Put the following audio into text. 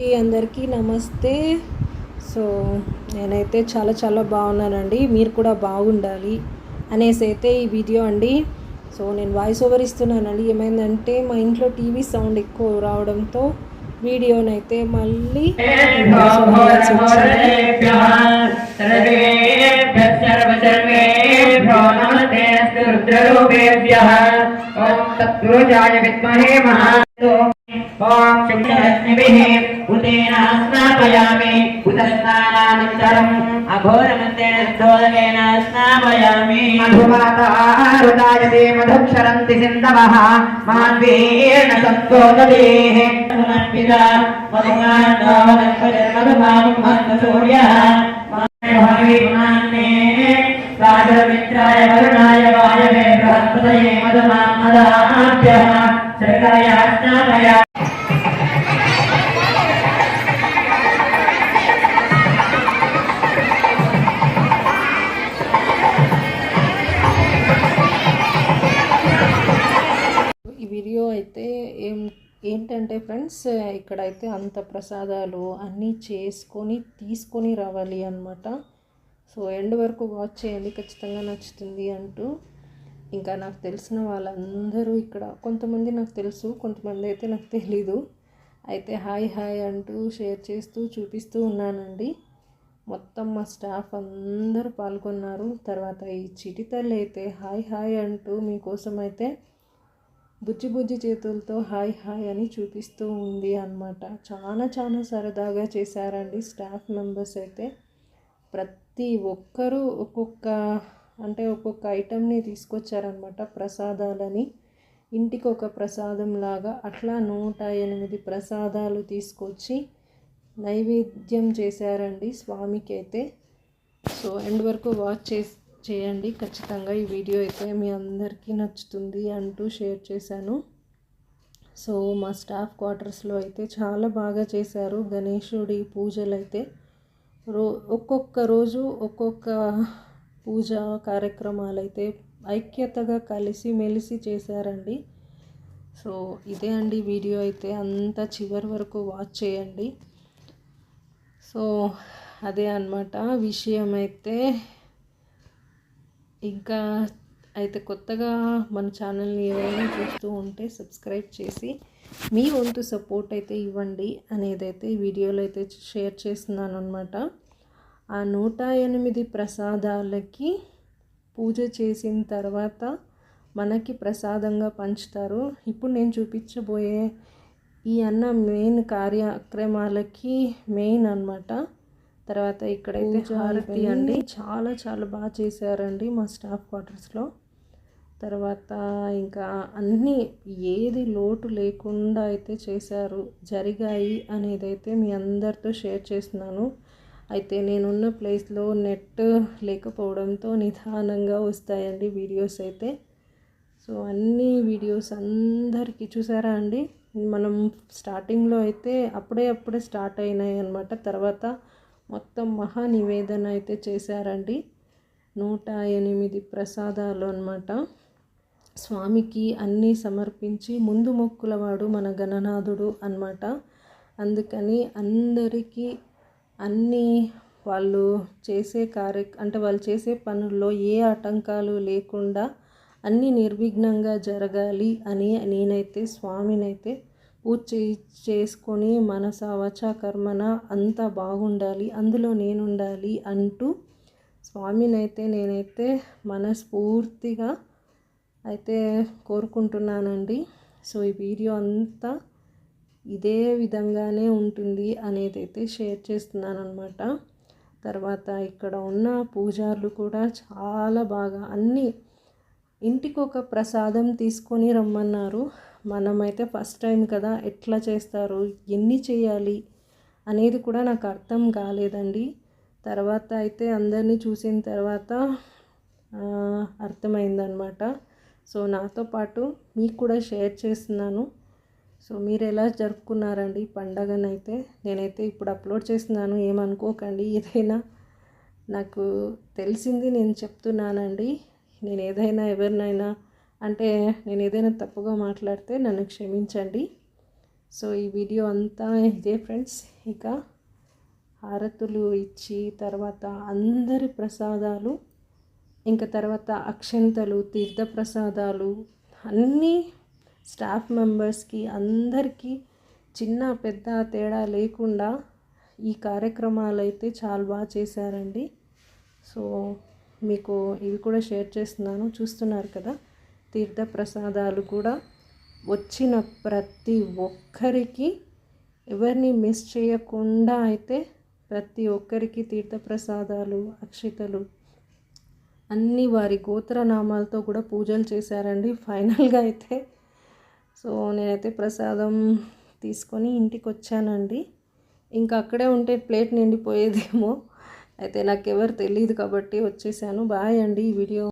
అందరికీ నమస్తే. సో నేనైతే చాలా చాలా బాగున్నానండి. మీరు కూడా బాగుండాలి అనేసి అయితే ఈ వీడియో అండి. సో నేను వాయిస్ ఓవర్ ఇస్తున్నానండి. ఏమైందంటే మా ఇంట్లో టీవీ సౌండ్ ఎక్కువ రావడంతో వీడియోనైతే మళ్ళీ voice over ఇవ్వాల్సి వచ్చింది. రుద్రరూపేభ్యः విద్మహే మహా ఓం శుక్లరశ్మిభిः ఉదేన స్నాపయామి ఉదస్నానానంతరం అఘోరమంత్రేణ శోధనేన స్నాపయామి మధుమాతారుదాయతే మధుక్షరంతి సింధవः మాన్వీర్ణ సంతోదదేః సమర్పిత మధుమాండవనస్పతిర్మధుమానుమహంత రాజమిత్రాయ వరుణాయ ఏంటంటే ఫ్రెండ్స్ ఇక్కడైతే అంత ప్రసాదాలు అన్నీ చేసుకొని తీసుకొని రావాలి అన్నమాట. సో ఎండ్ వరకు వాచ్ చేయండి ఖచ్చితంగా నచ్చుతుంది అంటూ. ఇంకా నాకు తెలిసిన వాళ్ళందరూ ఇక్కడ కొంతమంది నాకు తెలుసు కొంతమంది అయితే నాకు తెలీదు. అయితే హాయ్ హాయ్ అంటూ షేర్ చేస్తూ చూపిస్తూ ఉన్నానండి. మొత్తం మా స్టాఫ్ అందరూ పాల్గొన్నారు. తర్వాత ఈ చిటి తల్లి అయితే హాయ్ హాయ్ అంటూ మీకోసం అయితే బుజ్జి బుజ్జి చేతులతో హాయ్ హాయ్ అని చూపిస్తూ ఉంది అన్నమాట. చాలా చాలా సరదాగా చేశారండి స్టాఫ్ మెంబర్స్ అయితే. ప్రతి ఒక్కరూ ఒక్కొక్క అంటే ఒక్కొక్క ఐటెంని తీసుకొచ్చారనమాట ప్రసాదాలని. ఇంటికి ఒక ప్రసాదం లాగా అట్లా నూట ఎనిమిది ప్రసాదాలు తీసుకొచ్చి నైవేద్యం చేశారండి స్వామికి అయితే. సో ఎండ్ వరకు వాచ్ చేసి చేయండి. ఖచ్చితంగా ఈ వీడియో అయితే మీ అందరికీ నచ్చుతుంది అంటూ షేర్ చేశాను. సో మా స్టాఫ్ క్వార్టర్స్లో అయితే చాలా బాగా చేశారు గణేశుడి పూజలు అయితే రో ఒక్కొక్క రోజు ఒక్కొక్క పూజ కార్యక్రమాలు అయితే ఐక్యతగా కలిసి మెలిసి చేశారండి. సో ఇదే అండి వీడియో అయితే అంతా చివరి వరకు వాచ్ చేయండి. సో అదే అన్నమాట విషయం అయితే ఇంకా అయితే కొత్తగా మన ఛానల్ని ఏదైనా చూస్తూ ఉంటే సబ్స్క్రైబ్ చేసి మీ వంతు సపోర్ట్ అయితే ఇవ్వండి అనేది అయితే వీడియోలో అయితే షేర్ చేస్తున్నాను అనమాట ఆ నూట ఎనిమిది ప్రసాదాలకి పూజ చేసిన తర్వాత మనకి ప్రసాదంగా పంచుతారు. ఇప్పుడు నేను చూపించబోయే ఈ అన్న మెయిన్ కార్యక్రమాలకి మెయిన్ అన్నమాట. తర్వాత ఇక్కడైతే హారతి అండి. చాలా చాలా బాగా చేశారండి మా స్టాఫ్ క్వార్టర్స్లో తర్వాత ఇంకా అన్నీ ఏది లోటు లేకుండా అయితే చేశారు జరిగాయి అనేది అయితే మీ అందరితో షేర్ చేస్తున్నాను. అయితే నేనున్న ప్లేస్లో నెట్ లేకపోవడంతో నిదానంగా వస్తాయండి వీడియోస్ అయితే. సో అన్ని వీడియోస్ అందరికీ చూసారా అండి? మనం స్టార్టింగ్లో అయితే అప్పుడే అప్పుడే స్టార్ట్ అయినాయి అనమాట తర్వాత మొత్తం మహా నివేదన అయితే చేశారండి. నూట ఎనిమిది ప్రసాదాలు అనమాట స్వామికి అన్నీ సమర్పించి ముందు మొక్కులవాడు మన గణనాథుడు అన్నమాట. అందుకని అందరికీ అన్నీ వాళ్ళు చేసే కార్య అంటే వాళ్ళు చేసే పనుల్లో ఏ ఆటంకాలు లేకుండా అన్నీ నిర్విఘ్నంగా జరగాలి అని నేనైతే స్వామినైతే పూజ చే- చేసుకొని మనస వచ కర్మన అంతా బాగుండాలి అందులో నేను ఉండాలి అంటూ స్వామినైతే నేనైతే మనస్ఫూర్తిగా అయితే కోరుకుంటున్నానండి. సో ఈ వీడియో అంతా ఇదే విధంగానే ఉంటుంది అనేది అయితే షేర్ చేస్తున్నాను అనమాట తర్వాత ఇక్కడ ఉన్న పూజారులు కూడా చాలా బాగా అన్నీ ఇంటికి ఒక ప్రసాదం తీసుకొని రమ్మన్నారు. మనమైతే ఫస్ట్ టైం కదా ఎట్లా చేస్తారు ఎన్ని చేయాలి అనేది కూడా నాకు అర్థం కాలేదండి. తర్వాత అయితే అందరినీ చూసిన తర్వాత అర్థమైందనమాట సో నాతో పాటు మీకు కూడా షేర్ చేస్తున్నాను. సో మీరు ఎలా జరుపుకున్నారండి పండగనైతే? నేనైతే ఇప్పుడు అప్లోడ్ చేస్తున్నాను ఏమనుకోకండి. ఏదైనా నాకు తెలిసింది నేను చెప్తున్నానండి. నేను ఏదైనా ఎవరినైనా అంటే నేను ఏదైనా తప్పుగా మాట్లాడితే నన్ను క్షమించండి. సో ఈ వీడియో అంతా ఇదే ఫ్రెండ్స్. ఇక హారతులు ఇచ్చి తర్వాత అందరి ప్రసాదాలు ఇంకా తర్వాత అక్షంతలు తీర్థ ప్రసాదాలు అన్నీ స్టాఫ్ మెంబర్స్కి అందరికీ చిన్న పెద్ద తేడా లేకుండా ఈ కార్యక్రమాలు అయితే చాలా బాగా చేశారండి. సో మీకు ఇవి కూడా షేర్ చేస్తున్నాను. చూస్తున్నారు కదా? తీర్థ ప్రసాదాలు కూడా వచ్చిన ప్రతి ఒక్కరికి ఎవరిని మిస్ చేయకుండా అయితే ప్రతి ఒక్కరికి తీర్థ ప్రసాదాలు అక్షితలు అన్ని వారి గోత్రనామాలతో కూడా పూజలు చేశారండి. ఫైనల్గా అయితే సో నేనైతే ప్రసాదం తీసుకొని ఇంటికి వచ్చానండి ఇంకా అక్కడే ఉంటే ప్లేట్ నిండిపోయేదేమో. అయితే నాకు ఎవరు తెలియదు కాబట్టి వచ్చేసాను. బాయ్ అండి ఈ వీడియో.